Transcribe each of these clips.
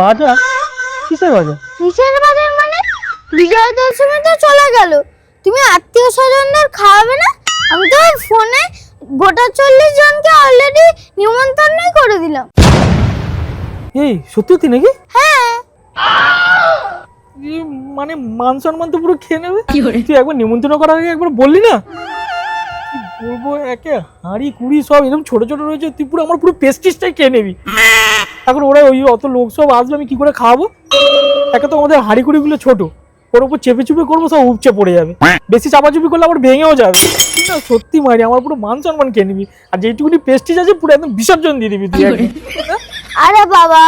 বাজার? কিসের বাজার? কিসের বাজার মানে? বিজয় দশমী তো চলে গেল। তুমি আত্মীয় স্বজনদের খাওয়াবে না? আমি তো ফোনে গোটা চল্লিশ জনকে অলরেডি নিমন্ত্রণই করে দিলাম। এই সত্যি সত্যি নাকি? হ্যাঁ। এই মানে মান সম্মান তো পুরো খেয়ে নেবে। তুই একবার নিমন্ত্রণ করার আগে একবার বললি না? কি বলব একে হাঁড়ি কুড়ি সব এরকম ছোট ছোট রয়েছে তুই পুরো আমার পুরো পেস্টিসটাই খেয়ে নিবি। এখন ওরা ওই অত লোক সব আসবে আমি কি করে খাওয়াবো? একে তো আমাদের হাঁড়ি কুড়িগুলো ছোট। ওর উপর চেপে চুপে করব সব উপচে পড়ে যাবে। বেশি চাপাচুপি করলে আবার ভেঙেও যাবে। না, সত্যি মারি আমার পুরো মান সম্মান খেয়ে নিবি। আর যেইটুকুনি পেস্টিস আছে পুরো একদম বিসর্জন দিয়ে দিবি তুই আরে বাবা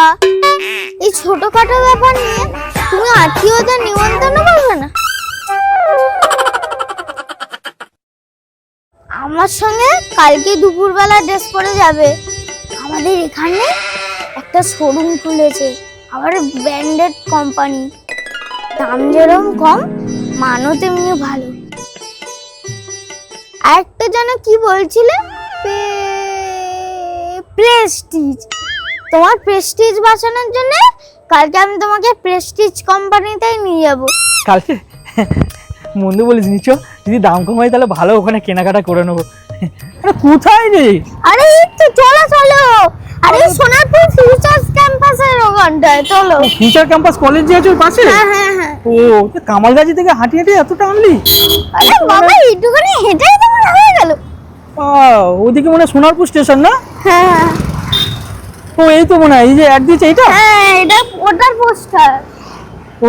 এই ছোটখাটো ব্যাপার নিয়ে তুমি আত্মীয়দের নিমন্ত্রণ করবে না? আমার সঙ্গে কালকে দুপুরবেলা ড্রেস পরে যাবে। আমাদের এখানে একটা শোরুম খুলেছে আবার ব্র্যান্ডেড কোম্পানি দাম যেরকম কম মানও তেমনি ভালো। আরেকটা যেন কি বলছিলে? প্রেস্টিজ তোমার প্রেস্টিজ বাঁচানোর জন্য কালকে আমি তোমাকে প্রেস্টিজ কোম্পানিতেই নিয়ে যাব। কালকে? মন্দ বলিস নিচ যদি দাম কম হয় তাহলে ভালো ওখানে কেনাকাটা করে নেব। আরে কোথায় রে? আরে এই তো চলো চলো। আরে সোনারপুর ফিউচার্স ক্যাম্পাসের ওখানটায় চলো। ফিউচার ক্যাম্পাস কলেজ যে আছে ওর পাশে? হ্যাঁ হ্যাঁ হ্যাঁ। ও তুই কামালগাছি থেকে হাঁটি হাঁটি এতটা আনলি? আরে বাবা এইটুখানি হেঁটেই তোমার হয়ে গেল। ওদিকে মনে হয় সোনারপুর স্টেশন না? হ্যাঁ ও এই তো মনে হয় এই যে অ্যাড দিয়েছে এইটা? হ্যাঁ এটা ওটার পোস্টার ও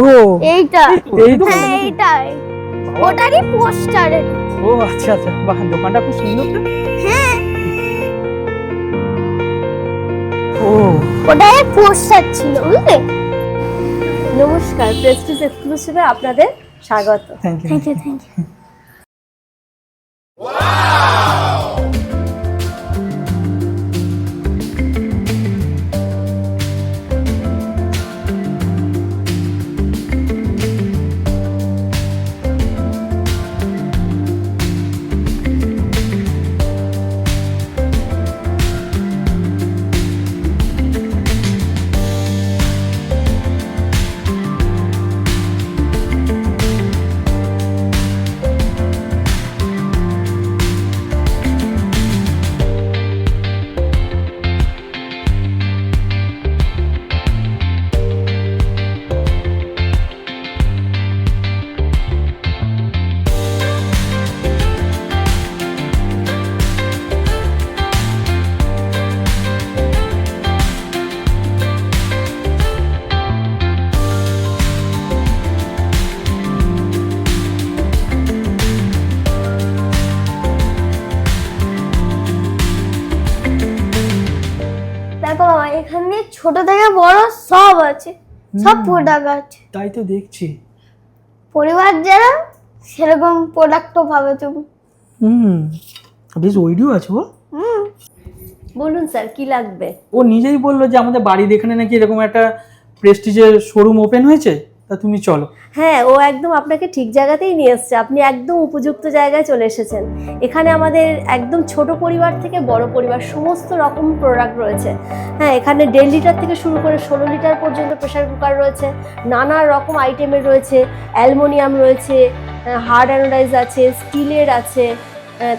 এইটা। এই তো হ্যাঁ এইটাই। ওটারই পোস্টার ও আচ্ছা আচ্ছা। বাহ দোকানটা খুব সুন্দর তো। ওটাই পোস্টার ছিল বুঝলে? নমস্কার প্রেস্টিজ এক্সক্লুসিভে আপনাদের স্বাগত। Thank you thank you thank you ছোট থেকে বড় সব আছে সব প্রোডাক্ট আছে। তাই তো দেখছি। পরিবার যারা সেরকম প্রোডাক্টও পাবে তুমি। হুম বেশ ওইডিও আছে ও হুম। বলুন স্যার কি লাগবে? ও নিজেই বলল যে আমাদের বাড়ি এখানে নাকি এরকম একটা প্রেস্টিজের শোরুম ওপেন হয়েছে? তা তুমি চলো। হ্যাঁ ও একদম আপনাকে ঠিক জায়গাতেই নিয়ে এসছে। আপনি একদম উপযুক্ত জায়গায় চলে এসেছেন। এখানে আমাদের একদম ছোট পরিবার থেকে বড় পরিবার, সমস্ত রকম প্রোডাক্ট রয়েছে। হ্যাঁ এখানে দেড় লিটার থেকে শুরু করে ষোলো লিটার পর্যন্ত প্রেশার কুকার রয়েছে। নানা রকম আইটেমের রয়েছে। অ্যালমোনিয়াম রয়েছে হার্ড অ্যানোডাইজ আছে, স্টিলের আছে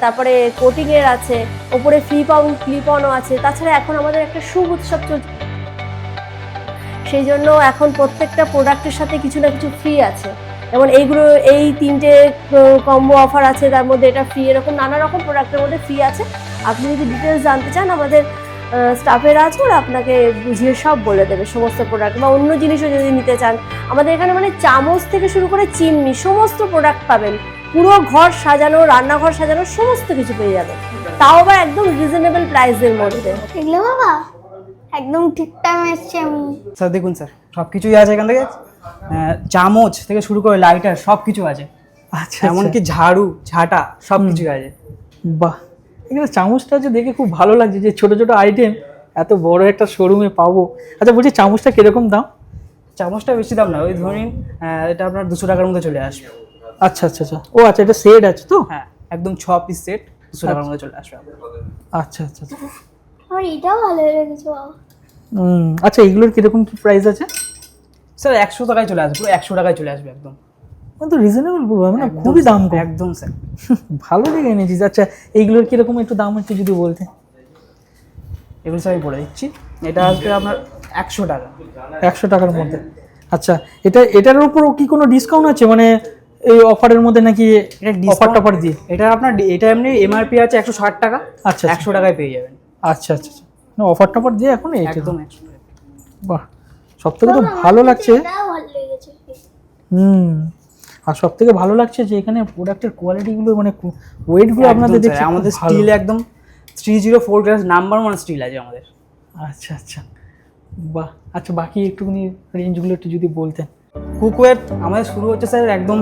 তারপরে কোটিংয়ের আছে, ওপরে ফ্লিপ অন ক্লিপ অনও আছে। তাছাড়া এখন আমাদের একটা শুভ উৎসব চলছে। সেই জন্য এখন প্রত্যেকটা প্রোডাক্টের সাথে কিছু না কিছু ফ্রি আছে। যেমন এইগুলো, এই তিনটে কম্বো অফার আছে, তার মধ্যে এটা ফ্রি এরকম নানা রকম প্রোডাক্টের মধ্যে ফ্রি আছে। আপনি যদি ডিটেলস জানতে চান, আমাদের স্টাফের আছে ওরা আপনাকে বুঝিয়ে সব বলে দেবে, সমস্ত প্রোডাক্ট বা অন্য জিনিসও যদি নিতে চান। আমাদের এখানে মানে চামচ থেকে শুরু করে চিমনি, সমস্ত প্রোডাক্ট পাবেন। পুরো ঘর সাজানো, রান্নাঘর সাজানো, সমস্ত কিছু পেয়ে যাবেন। তাও আবার একদম রিজনেবল প্রাইসের মধ্যে। বাবা? একদম ঠিক টাইমে এসছি আমি। স্যার দেখুন স্যার সব কিছুই আছে এখান থেকে। চামচ থেকে শুরু করে লাইটার সব কিছু আছে। আচ্ছা এমনকি ঝাড়ু ঝাঁটা সব কিছুই আছে। বাহ। এখানে চামচটা যে দেখে খুব ভালো লাগছে যে ছোট ছোট আইটেম এত বড় একটা শোরুমে পাবো। আচ্ছা বলছি চামচটা কীরকম দাম? চামচটা বেশি দাম না ওই ধরুন এটা আপনার দুশো টাকার মধ্যে চলে আসবে। আচ্ছা আচ্ছা আচ্ছা। ও আচ্ছা এটা সেট আছে তো? হ্যাঁ একদম ছ পিস সেট দুশো টাকার মধ্যে চলে আসবে। আচ্ছা আচ্ছা আচ্ছা। আমার এটাও ভালো লেগেছে আচ্ছা এগুলোর কীরকম কি প্রাইস আছে? স্যার একশো টাকায় চলে আসবে পুরো একশো টাকায় চলে আসবে একদম। মানে তো রিজনেবল বলব না খুবই দাম কম। একদম স্যার ভালো লেগে এনেছিস আচ্ছা এইগুলোর কীরকম একটু দাম হচ্ছে যদি বলতে। এগুলো স্যার আমি বলে দিচ্ছি। এটা আসবে আপনার একশো টাকা। একশো টাকার মধ্যে। আচ্ছা এটা এটার উপরও কি কোনো ডিসকাউন্ট আছে? মানে এই অফারের মধ্যে নাকি অফার টফার দিয়ে? এটা আপনার এটা এমনি এমআরপি আছে একশো ষাট টাকা। আচ্ছা আচ্ছা। একশো টাকায় পেয়ে যাবেন। আচ্ছা আচ্ছা আচ্ছা। না অফার টফার দিয়ে এখন এইটা একদম বাহ সব থেকে তো ভালো লাগছে। হুম আর সব থেকে ভালো লাগছে যে এখানে প্রোডাক্টের কোয়ালিটিগুলো মানে ওয়েটগুলো আপনাদের দেখছি আমাদের। স্টিল একদম three zero four glass number one steel আছে আমাদের। আচ্ছা আচ্ছা। বাহ আচ্ছা বাকি একটুখানি রেঞ্জগুলো একটু যদি বলতেন। কুকওয়ের আমাদের শুরু হচ্ছে স্যার একদম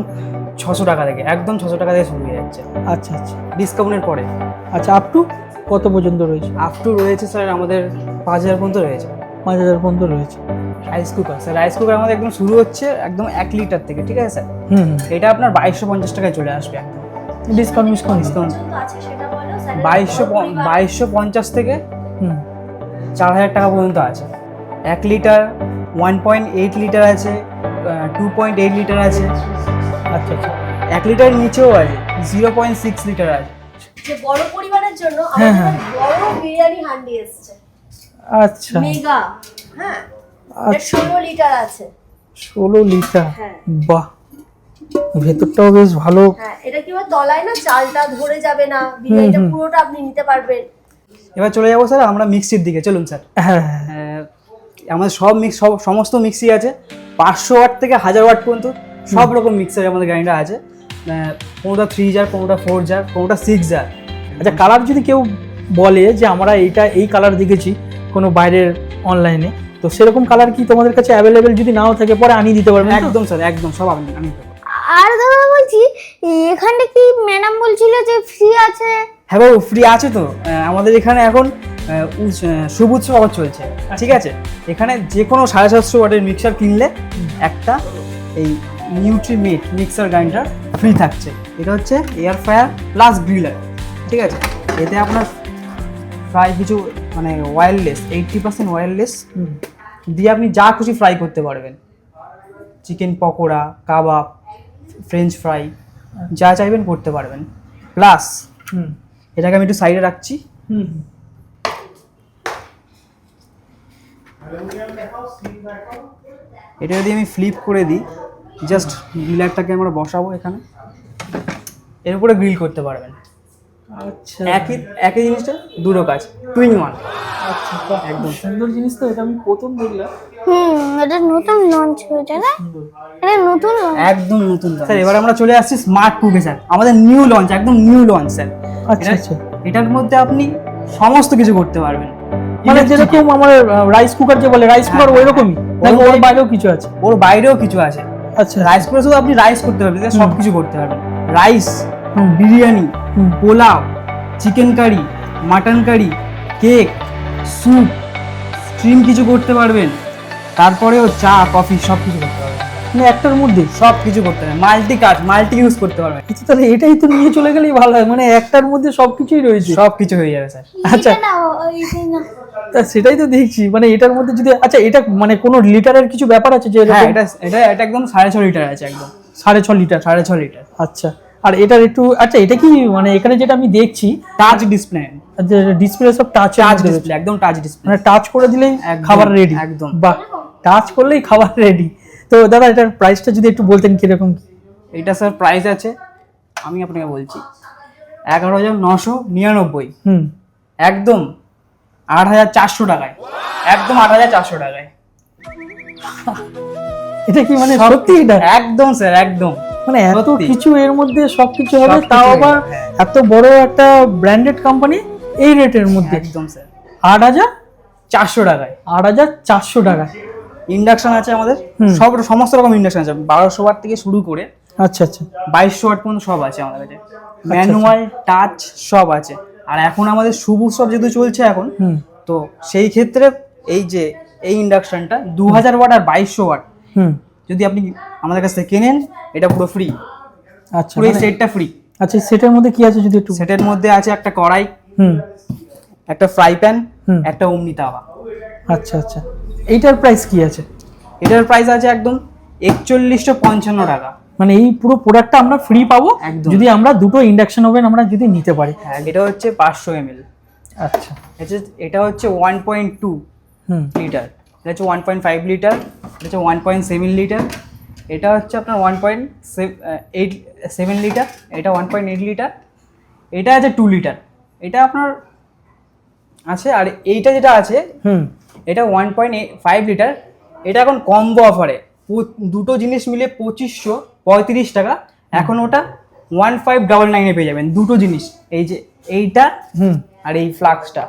ছশো টাকা থেকে একদম ছশো টাকা থেকে শুরু হয়ে যাচ্ছে। আচ্ছা আচ্ছা। ডিসকাউন্টের পরে। আচ্ছা আপ টু কত পর্যন্ত রয়েছে? আপ টু রয়েছে স্যার আমাদের পাঁচ হাজার পর্যন্ত রয়েছে। পাঁচ হাজার পর্যন্ত রয়েছে। Rice cooker sir rice cooker আমাদের একদম শুরু হচ্ছে একদম এক লিটার থেকে ঠিক আছে স্যার হুম এটা আপনার বাইশশো পঞ্চাশ টাকায় চলে আসবে একদম। ডিসকাউন্ট ডিসকাউন্ট ডিসকাউন্ট পর্যন্ত আছে সেটা বলো স্যারের বাইশশো বাইশশো পঞ্চাশ থেকে হুম। চার হাজার টাকা পর্যন্ত আছে। এক litre one point eight litre আছে টু পয়েন্ট এইট লিটার আছে। আচ্ছা আচ্ছা। এক লিটার নিচেও আছে জিরো পয়েন্ট সিক্স লিটার আছে। যে বড় পরিবারের জন্য হ্যাঁ, আমাদের বড় বিরিয়ানি হান্ডি এসছে। আচ্ছা। মেগা হ্যাঁ। আচ্ছা। ষোলো লিটার আছে। ষোলো লিটার? হ্যাঁ। বাহ। ভেতরটাও বেশ ভালো। হ্যাঁ এটা কি হয় তলায় না চালটা ধরে যাবে না? বিরিয়ানিটা পুরোটা আপনি নিতে পারবেন। এবার চলে যাব স্যার আমরা মিক্সির দিকে। চলুন স্যার। হ্যাঁ হ্যাঁ, আমাদের সব মিক্স সব সমস্ত মিক্সি আছে। পাঁচশো ওয়াট থেকে হাজার ওয়াট পর্যন্ত সব রকম মিক্সার আমাদের গ্রাইন্ডার আছে। কোনোটা থ্রি জার কোনোটা ফোর জার কোনোটা সিক্স জার আচ্ছা কালার যদি কেউ বলে যে আমরা এইটা এই কালার দেখেছি কোনো বাইরের অনলাইনে তো সেরকম কালার কি তোমাদের কাছে অ্যাভেলেবেল যদি নাও থাকে পরে আনিয়ে দিতে পারবেন একদম স্যার একদম সব আমি আমি দেবো। আর দাদা বলছি এখানটা কি ম্যাডাম বলছিল যে ফ্রি আছে? হ্যাঁ বাবু ফ্রি আছে তো। আমাদের এখানে এখন সবুজ অফার চলছে। ঠিক আছে? এখানে যে কোনো সাড়ে সাতশো ওয়াটের মিক্সার কিনলে একটা এই নিউট্রিমেট মিক্সার গ্রাইন্ডার ফ্রি থাকছে। এটা হচ্ছে এয়ার ফ্রায়ার প্লাস গ্রিলার ঠিক আছে? এতে আপনার প্রায় কিছু মানে ওয়্যারলেস এইটটি পার্সেন্ট ওয়্যারলেস দিয়ে আপনি যা খুশি ফ্রাই করতে পারবেন। চিকেন পকোড়া কাবাব ফ্রেঞ্চ ফ্রাই যা চাইবেন করতে পারবেন। প্লাস হুম। এটাকে আমি একটু সাইডে রাখছি। এটা যদি আমি ফ্লিপ করে দিই জাস্ট গ্রিলারটাকে আমরা বসাবো এখানে। এর উপরে গ্রিল করতে পারবেন। আচ্ছা। একই একই জিনিসটা দুটো কাজ টুইন ওয়ান আচ্ছা একদম। সুন্দর জিনিস তো এটা আমি প্রথম দেখলাম। হুম এটা নতুন লঞ্চ হয়েছে না? এটা নতুন একদম নতুন স্যার এবার আমরা চলে আসছি স্মার্ট কুকে স্যার। আমাদের নিউ লঞ্চ একদম নিউ লঞ্চ স্যার। আচ্ছা আচ্ছা। এটার মধ্যে আপনি সমস্ত কিছু করতে পারবেন। মানে যেরকম আমার রাইস কুকার যে বলে রাইস কুকার হ্যাঁ, ওই রকমই ওর বাইরেও কিছু আছে? ওর বাইরেও কিছু আছে। আচ্ছা। রাইস করে শুধু আপনি রাইস করতে পারবেন সব কিছু করতে পারবেন। Rice biryani. Pulao chicken curry mutton curry cake soup steam কিছু করতে পারবেন। তারপরেও চা কফি সব কিছু করতে পারবেন। মানে একটার মধ্যে সব কিছু করতে পারবেন। মাল্টি কাজ মাল্টি ইউজ করতে পারবেন। কিন্তু তাহলে এটাই তো নিয়ে চলে গেলেই ভালো হয়। মানে একটার মধ্যে সব কিছুই রয়েছে। সব কিছু হয়ে যাবে স্যার। আচ্ছা। সেটাই তো দেখছি। মানে এটার মধ্যে যদি আচ্ছা এটা মানে কোনো লিটারের কিছু ব্যাপার আছে যে হ্যাঁ এটা এটা এটা একদম সাড়ে ছ লিটার আছে একদম। সাড়ে ছ লিটার সাড়ে ছ লিটার। আচ্ছা আর এটার একটু আচ্ছা এটা কি মানে এখানে যেটা আমি দেখছি টাচ ডিসপ্লে ডিসপ্লে সব টাচ টাচ ডিসপ্লে একদম টাচ ডিসপ্লে মানে টাচ করে দিলেই খাবার রেডি একদম। বাহ টাচ করলেই খাবার রেডি তো দাদা এটার প্রাইসটা যদি একটু বলতেন কীরকম? কি এটা স্যার প্রাইস আছে আমি আপনাকে বলছি এগারো হাজার নশো নিরানব্বই। হুম। একদম আট হাজার চারশো টাকায়। একদম আট হাজার চারশো টাকায়। এটা কি মানে সত্যি এটা? একদম স্যার একদম। মানে এত কিছু এর মধ্যে সবকিছু হবে তাও আবার হ্যাঁ। এত বড় একটা ব্র্যান্ডেড কোম্পানি এই রেটের মধ্যে। একদম স্যার। আট হাজার চারশো টাকায়। আট হাজার চারশো টাকা ইন্ডাকশন আছে আমাদের। সব সমস্ত রকম ইন্ডাকশন আছে। বারোশো ওয়াট থেকে শুরু করে আচ্ছা আচ্ছা। বাইশশো ওয়াট পর্যন্ত সব আছে আমাদের কাছে ম্যানুয়াল টাচ সব আছে। আর এখন আমাদের শুভ উৎসব যেহেতু চলছে এখন হুম। তো সেই ক্ষেত্রে এই যে এই ইন্ডাকশনটা দু হাজার ওয়াট আর বাইশশো ওয়াট হুম। যদি আপনি আমাদের কাছ থেকে কেনেন এটা পুরো ফ্রি আচ্ছা পুরো এই মানে- সেটটা ফ্রি আচ্ছা সেটের মধ্যে কি আছে যদি একটু সেটের মধ্যে আছে একটা কড়াই হুম। একটা ফ্রাই প্যান হুম। একটা অমনি তাওয়া। আচ্ছা আচ্ছা। এইটার প্রাইস কি আছে? এটার প্রাইস আছে একদম একচল্লিশশো পঞ্চান্ন টাকা। মানে এই পুরো প্রোডাক্টটা আমরা ফ্রি পাবো যদি আমরা দুটো ইন্ডাকশন ওভেন আমরা যদি নিতে পারি। হ্যাঁ এটা হচ্ছে পাঁচশো এমএল আচ্ছা। এটা হচ্ছে ওয়ান পয়েন্ট টু হুম। লিটার এটা হচ্ছে ওয়ান পয়েন্ট ফাইভ লিটার এটা হচ্ছে ওয়ান পয়েন্ট সেভেন লিটার এটা হচ্ছে আপনার one point eight seven litre এটা ওয়ান পয়েন্ট এইট লিটার এটা আছে টু লিটার এটা আপনার আছে আর এইটা যেটা আছে হুম। এটা ওয়ান পয়েন্ট ফাইভ লিটার এটা এখন কম্বো অফারে দুটো জিনিস মিলে পঁচিশশো পঁয়ত্রিশ টাকা। এখন ওটা ওয়ান ফাইভ ডাবল নাইনে পেয়ে যাবেন। দুটো জিনিস এই যে এইটা হুম। আর এই ফ্লাক্সটা।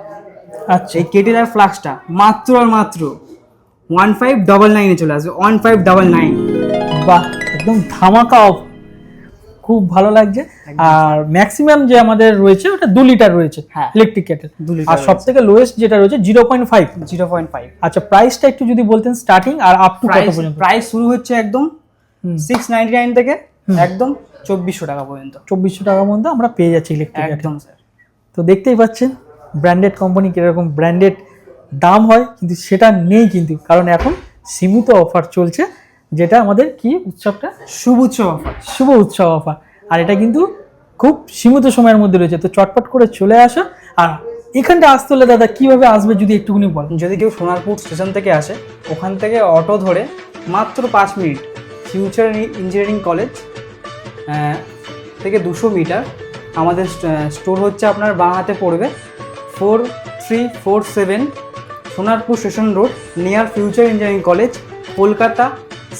আচ্ছা। এই কেটেল আর ফ্লাক্সটা মাত্র আর মাত্র ওয়ান ফাইভ ডাবল নাইনে চলে আসবে ওয়ান ফাইভ ডাবল নাইন বাহ একদম ধামাকা অফ। খুব ভালো লাগছে। আর ম্যাক্সিমাম যে আমাদের রয়েছে ওটা দু লিটার রয়েছে হ্যাঁ। ইলেকট্রিক কেটেল দু লিটার আর সব থেকে লোয়েস্ট যেটা রয়েছে zero point five zero point five আচ্ছা প্রাইসটা একটু যদি বলতেন স্টার্টিং আর আপ টু কত প্রাইস পর্যন্ত? প্রাইস শুরু হচ্ছে একদম। সিক্স নাইনটি নাইন থেকে একদম চব্বিশশো টাকা পর্যন্ত। চব্বিশশো টাকার মধ্যে আমরা পেয়ে যাচ্ছি ইলেকট্রিক একদম স্যার তো দেখতেই পাচ্ছেন ব্র্যান্ডেড কোম্পানি কীরকম ব্র্যান্ডেড দাম হয় কিন্তু সেটা নেই কিন্তু কারণ এখন সীমিত অফার চলছে যেটা আমাদের কি উৎসবটা? শুভ উৎসব অফার শুভ উৎসব অফার আর এটা কিন্তু খুব সীমিত সময়ের মধ্যে রয়েছে তো চটপট করে চলে আসো। আর এখানটা আসতে হলে দাদা কীভাবে আসবে যদি একটুখানি বল যদি কেউ সোনারপুর স্টেশন থেকে আসে ওখান থেকে অটো ধরে মাত্র পাঁচ মিনিট ফিউচার ইঞ্জিনিয়ারিং কলেজ থেকে দুশো মিটার। আমাদের স্টোর হচ্ছে আপনার বাঁ হাতে পড়বে four three four seven Sonarpur station road near future engineering college Kolkata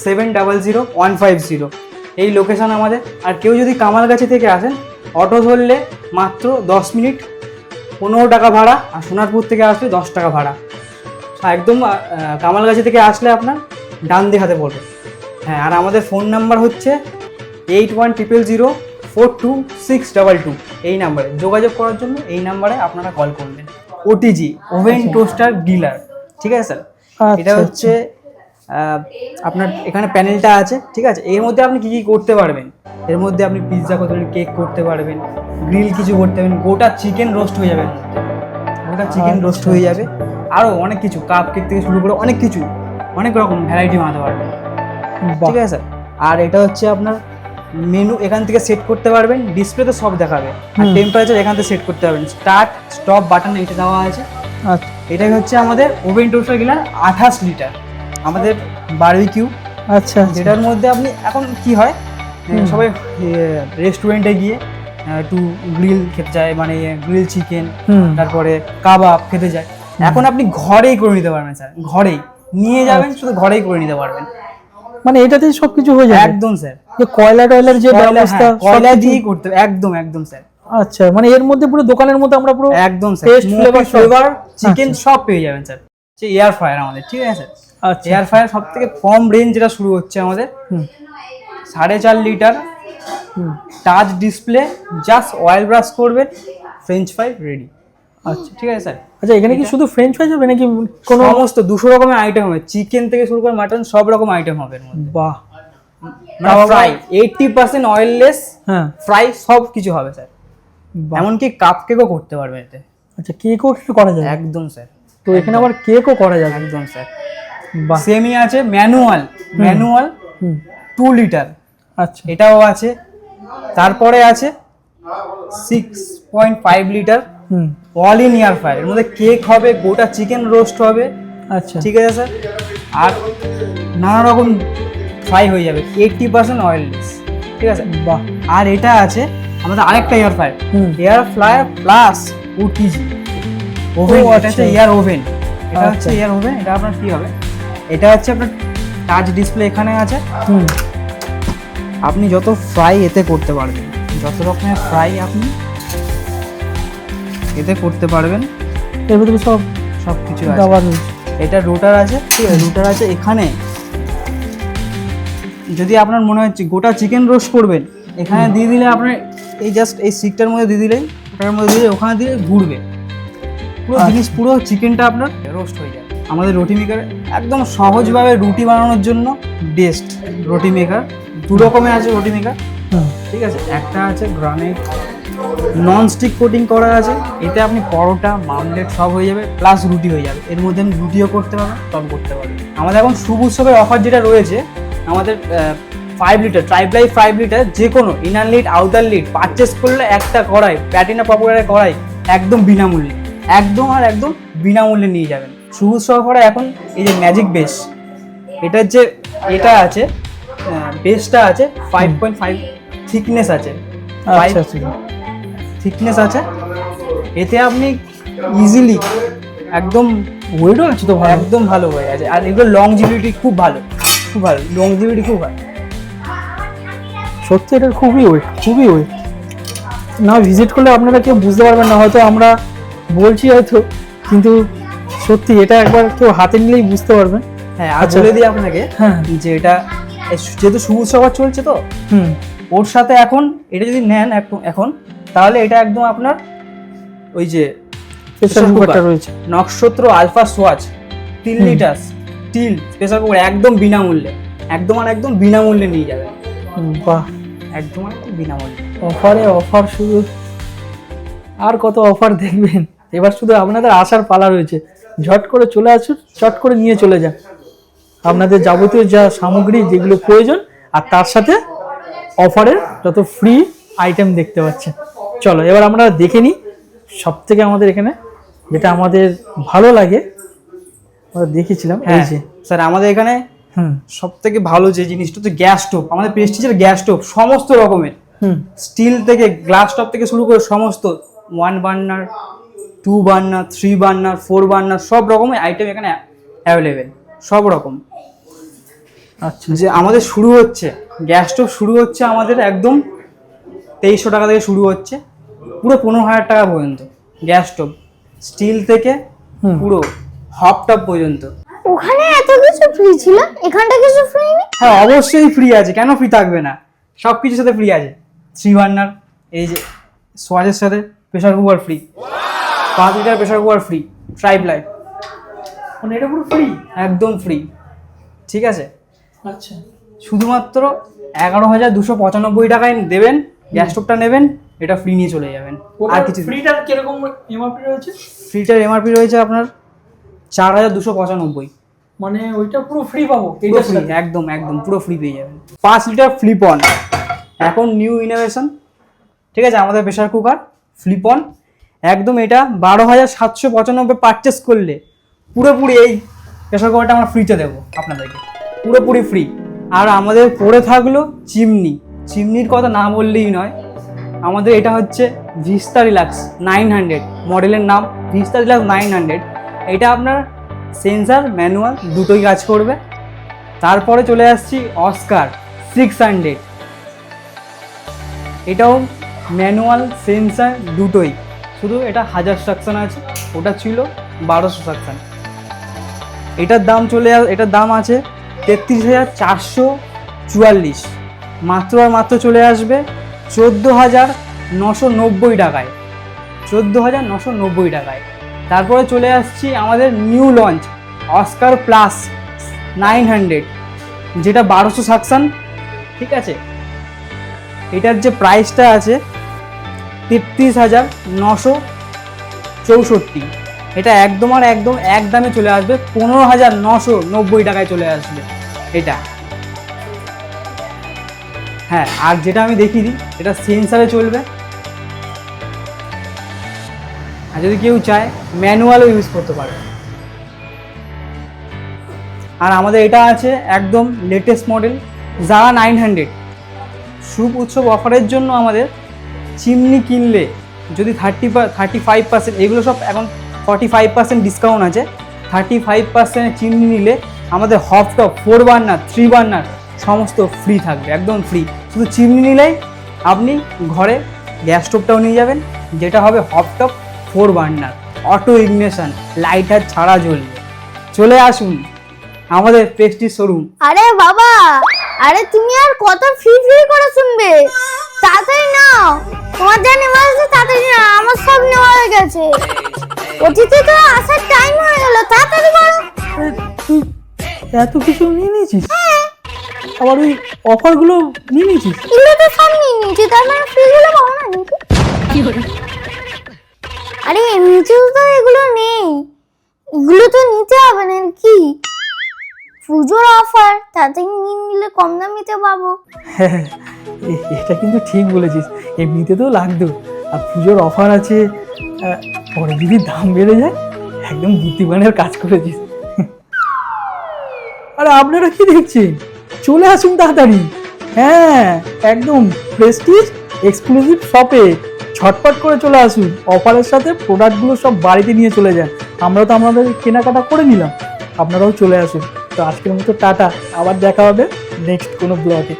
seven double zero one five zero এই লোকেশন আমাদের। আর কেউ যদি কামালগাছি থেকে আসেন অটো ধরলে মাত্র দশ মিনিট, পনেরো টাকা ভাড়া আর সোনারপুর থেকে আসলে দশ টাকা ভাড়া। একদম কামালগাছি থেকে আসলে আপনার ডান দিক হাতে পড়বে। হ্যাঁ আর আমাদের ফোন নাম্বার হচ্ছে eight one triple zero four two six double two এই নাম্বারে যোগাযোগ করার জন্য এই নাম্বারে আপনারা কল করবেন। ওটিজি ওভেন টোস্টার ডিলার ঠিক আছে স্যার আচ্ছা, এটা হচ্ছে আপনার এখানে প্যানেলটা আছে ঠিক আছে? এর মধ্যে আপনি কি কি করতে পারবেন? এর মধ্যে আপনি পিৎজা করতে পারবেন কেক করতে পারবেন গ্রিল কিছু করতে পারবেন গোটা চিকেন রোস্ট হয়ে যাবে গোটা চিকেন রোস্ট আচ্ছা, হয়ে যাবে। আরও অনেক কিছু কাপ কেক থেকে শুরু করে অনেক কিছু অনেক রকম ভ্যারাইটি বানাতে পারবেন। ঠিক আছে? স্যার আর এটা হচ্ছে আপনার মেনু এখান থেকে সেট করতে পারবেন ডিসপ্লেতে সব দেখাবে। আর টেম্পারেচার এখান থেকে সেট করতে পারবেন। স্টার্ট স্টপ বাটন এটা দেওয়া আছে। আচ্ছা। এটাই হচ্ছে আমাদের ওভেন টোস্টার গিলার আঠাশ লিটার আমাদের বারবিকিউ আচ্ছা। আচ্ছা। যেটার মধ্যে আপনি এখন কি হয় সবাই রেস্টুরেন্টে গিয়ে একটু গ্রিল খেতে যায় মানে গ্রিল চিকেন তারপরে কাবাব খেতে যায়। এখন আপনি ঘরেই করে নিতে পারবেন স্যার ঘরেই। নিয়ে যাবেন শুধু ঘরেই করে নিতে পারবেন। মানে এটাতেই সবকিছু হয়ে যায় একদম স্যার। যে কয়লা টয়লার যে ব্যবস্থা হ্যাঁ, কয়লা দিয়েই করতে একদম একদম স্যার। আচ্ছা মানে এর মধ্যে পুরো দোকানের মতো আমরা পুরো একদম sir. Taste, flavor flavour chicken সব পেয়ে যাবেন স্যার। হচ্ছে এয়ার ফ্রায়ার আমাদের ঠিক আছে আচ্ছা। এয়ার ফ্রায়ার সব থেকে কম রেঞ্জ যেটা শুরু হচ্ছে আমাদের সাড়ে চার litre touch display just oil brush করবেন ফ্রেঞ্চ ফ্রাই রেডি আচ্ছা ঠিক আছে স্যার। আচ্ছা এখানে কি শুধু ফ্রেঞ্চ ফ্রাইজ হবে নাকি কোনো সমস্ত দুশো রকমের আইটেম হবে। চিকেন থেকে শুরু করে মাটন সব রকম আইটেম হবে বাহ। ফ্রাই এইটটি পার্সেন্ট অয়েললেস হ্যাঁ। ফ্রাই সব কিছু হবে স্যার। এমনকি কাপ কেকও করতে পারবেন এতে। আচ্ছা কেকও কি করা যায় একদম স্যার। তো এখানে আবার কেকও করা যাবে? একদম স্যার। বাহ। সেমি আছে ম্যানুয়াল ম্যানুয়াল টু লিটার আচ্ছা। এটাও আছে। তারপরে আছে six point five litre all in air fry এর মধ্যে কেক হবে গোটা চিকেন রোস্ট হবে। আচ্ছা। ঠিক আছে স্যার আর নানা রকম ফ্রাই হয়ে যাবে। এইটটি পার্সেন্ট অয়েললেস ঠিক আছে? বাহ। আর এটা আছে আমাদের আরেকটা এয়ার ফ্রায়ার হুম। Air fryer plus OTG oven এটা আচ্ছা। হচ্ছে এয়ার ওভেন এটা হচ্ছে আচ্ছা। এয়ার ওভেন এটা আপনার কি হবে? এটা হচ্ছে আপনার টাচ ডিসপ্লে এখানে আছে। হুম। আপনি যত ফ্রাই এতে করতে পারবেন যত রকমের ফ্রাই আপনি এতে করতে পারবেন। এর ভিতরে সব সব কিছু আছে। রয়েছে। এটা রুটার আছে ঠিক আছে? রুটার আছে। এখানে যদি আপনার মনে হচ্ছে গোটা চিকেন রোস্ট করবেন এখানে দিয়ে দিলে আপনার এই জাস্ট এই সিকটার মধ্যে দিয়ে দিলেই ওটার মধ্যে দিয়ে ওখানে দিয়ে ঘুরবে। পুরো আচ্ছা। জিনিস পুরো চিকেনটা আপনার রোস্ট হয়ে যায় আমাদের রুটি মেকার একদম সহজভাবে রুটি বানানোর জন্য বেস্ট রুটি মেকার। দু রকমের আছে রুটি মেকার। ঠিক আছে? একটা আছে গ্রানাইট নন স্টিক কোটিং করা আছে। এতে আপনি পরোটা মামলেট সব হয়ে যাবে প্লাস রুটি হয়ে যাবে। এর মধ্যে আপনি রুটিও করতে পারবেন সব করতে পারবেন। আমাদের এখন শুভ উৎসবের অফার যেটা রয়েছে আমাদের five litre triply five litre যে কোনো inner lid outer lid purchase করলে একটা কড়াই প্যাটিনা পপুলারের কড়াই একদম বিনামূল্যে। একদম আর একদম বিনামূল্যে নিয়ে যাবেন। শুভ উৎসব অফারে এখন এই যে ম্যাজিক বেস এটার যে এটা আছে বেসটা আছে ফাইভ পয়েন্ট ফাইভ থিকনেস আছে। আচ্ছা। থিকনেস আছে এতে আপনি ইজিলি একদম ওয়েটও আছে তো ভালো একদম ভালো হয়ে আছে আর এগুলো লং লংজিভিটি খুব ভালো খুব ভালো লং লংজিভিটি খুব ভালো। সত্যি এটা খুবই ওয়েট খুবই ওয়েট না ভিজিট করলে আপনারা কেউ বুঝতে পারবেন না হয়তো আমরা বলছি হয়তো কিন্তু সত্যি এটা একবার কেউ হাতে নিলেই বুঝতে পারবেন। হ্যাঁ আর আচ্ছা। বলে দিই আপনাকে হ্যাঁ। যে এটা যেহেতু সবুজ সবার চলছে তো হুম। ওর সাথে এখন এটা যদি নেন এখন তাহলে এটা একদম আপনার ওই যে প্রেসার কুকারটা রয়েছে। নক্ষত্র আলফা সোয়াচ তিন লিটার স্টিল প্রেসার কুকার একদম বিনামূল্যে একদম আর একদম বিনামূল্যে নিয়ে যাবেন। বাহ। একদম আর একদম বিনামূল্যে। অফারে অফার শুধু। আর কত অফার দেখবেন? এবার শুধু আপনাদের আসার পালা রয়েছে। ঝট করে চলে আসুন চট করে নিয়ে চলে যান। আপনাদের যাবতীয় যা সামগ্রী যেগুলো প্রয়োজন আর তার সাথে অফারের যত ফ্রি আইটেম দেখতে পাচ্ছেন। চলো এবার আমরা দেখে নিই সব থেকে আমাদের এখানে যেটা আমাদের ভালো লাগে। আমরা দেখেছিলাম এই হ্যাঁ যে। স্যার আমাদের এখানে সব থেকে ভালো যে জিনিসটা হচ্ছে গ্যাস স্টোভ আমাদের প্রেস্টিজের গ্যাস স্টোভ সমস্ত রকমের। স্টিল থেকে গ্লাস টপ থেকে শুরু করে সমস্ত। One burner two burner three burner four burner সব রকমের আইটেম এখানে অ্যাভেলেবেল সব রকম। আচ্ছা। যে আমাদের শুরু হচ্ছে গ্যাস স্টোভ শুরু হচ্ছে আমাদের একদম তেইশশো টাকা থেকে শুরু হচ্ছে। পুরো পনেরো হাজার টাকা পর্যন্ত গ্যাস স্টোভ স্টিল থেকে পুরো হপ টপ পর্যন্ত। ওখানে এত কিছু ফ্রি ছিল? এখানটা কিছু ফ্রি নেই? হ্যাঁ অবশ্যই ফ্রি আছে কেন ফ্রি থাকবে না? সব কিছুর সাথে ফ্রি আছে। থ্রি বার্নার এই যে সোয়াজের সাথে প্রেশার কুকার ফ্রি পাঁচ লিটার প্রেশার কুকার ফ্রি ট্রাইব লাইট মানে এটা পুরো ফ্রি একদম ফ্রি ঠিক আছে? আচ্ছা। শুধুমাত্র এগারো হাজার দুশো পঁচানব্বই টাকায় দেবেন গ্যাস স্টোভটা নেবেন এটা ফ্রি নিয়ে চলে যাবেন। আর কিছু ফ্রিটার কীরকম এমআরপি রয়েছে? ফ্রিটার এমআরপি রয়েছে আপনার চার হাজার দুশো পঁচানব্বই। মানে ওইটা পুরো ফ্রি পাবো? পুরো ফ্রি একদম একদম পুরো ফ্রি পেয়ে যাবেন। পাঁচ লিটার ফ্লিপ অন এখন নিউ ইনোভেশন ঠিক আছে আমাদের প্রেশার কুকার ফ্লিপ অন একদম এটা বারো হাজার সাতশো পঁচানব্বই পারচেস করলে পুরোপুরি এই প্রেশার কুকারটা আমরা ফ্রিতে দেবো আপনাদেরকে। পুরোপুরি ফ্রি আর আমাদের পড়ে থাকল চিমনি চিমনির কথা না বললেই নয় আমাদের এটা হচ্ছে ভিস্তা রিলাক্স নাইন হান্ড্রেড মডেলের নাম ভিস্তা রিলাক্স নাইন হান্ড্রেড এটা আপনার সেন্সার ম্যানুয়াল দুটোই কাজ করবে। তারপরে চলে আসছি অস্কার সিক্স হান্ড্রেড এটাও ম্যানুয়াল সেন্সার দুটোই। শুধু এটা হাজার সাকশন আছে, ওটা ছিল বারোশো সাকশন এটার দাম চলে এটার দাম আছে তেত্রিশ হাজার চারশো চুয়াল্লিশ। মাত্র আর মাত্র চলে আসবে চোদ্দ হাজার নশো নব্বই টাকায়। চোদ্দ হাজার নশো নব্বই টাকায়। তারপরে চলে আসছি আমাদের new launch, Oscar plus nine hundred, যেটা বারোশো সাকশান, ঠিক আছে? এটার যে প্রাইসটা আছে, তেত্রিশ হাজার নশো চৌষট্টি। এটা একদম আর একদম এক দামে চলে আসবে, পনেরো হাজার নশো নব্বই টাকায় চলে আসবে এটা। হ্যাঁ আর যেটা আমি দেখিয়ে দিই এটা সেন্সারে চলবে। আর যদি কেউ চায় ম্যানুয়ালও ইউজ করতে পারে। আর আমাদের এটা আছে একদম লেটেস্ট মডেল যারা নাইন হান্ড্রেড শুভ উৎসব অফারের জন্য আমাদের চিমনি কিনলে যদি থার্টি থার্টি ফাইভ পার্সেন্ট এগুলো সব এখন ফর্টি ফাইভ পার্সেন্ট ডিসকাউন্ট আছে। থার্টি ফাইভ পার্সেন্ট চিমনি নিলে আমাদের hob top four burner three burner সমস্ত ফ্রি থাকবে একদম ফ্রি শুধু চিমনি নিলেই আপনি ঘরে গ্যাস স্টোভটাও নিয়ে যাবেন যেটা হবে hob top four burner auto ignition lighter ছাড়া জ্বলবে। চলে আসুন আমাদের প্রেস্টিজ শোরুম আরে বাবা আরে তুমি আর কত ফ্রি ফ্রি করে শুনবে? তাড়াতাড়ি নাও। তোমার যা নেওয়া আছে তাড়াতাড়ি নাও আমার সব নেওয়া হয়ে গেছে। অতিথি তো আসার টাইম হয়ে গেল তাড়াতাড়ি করো। তুই এত কিছু নিয়ে নিয়েছিস? আবার ওই অফারগুলো নিয়ে নিয়েছিস? এগুলো তো সব নিয়ে নিয়েছি। তার মানে ফ্রিগুলো পাবো না নাকি? কি করে? আরে নিচেও তো এগুলো নেই। এগুলো তো নিতে হবে না কি পুজোর অফার তাতে নিয়ে নিলে কম দামিতে পাবো। হ্যাঁ, হ্যাঁ এটা কিন্তু ঠিক বলেছিস। এমনিতে তো লাগতো। আর পুজোর অফার আছে পরে যদি দাম বেড়ে যায় একদম বুদ্ধিমানের কাজ করেছিস। আরে আপনারা কি দেখছেন? চলে আসুন তাড়াতাড়ি। হ্যাঁ একদম প্রেস্টিজ এক্সক্লুসিভ শপে ছটপট করে চলে আসুন। অফারের সাথে প্রোডাক্টগুলো সব বাড়িতে নিয়ে চলে যান। আমরা তো আমাদের কেনাকাটা করে নিলাম। আপনারাও চলে আসুন। তো আজকের মতো টাটা। আবার দেখা হবে নেক্সট কোনো ব্লগে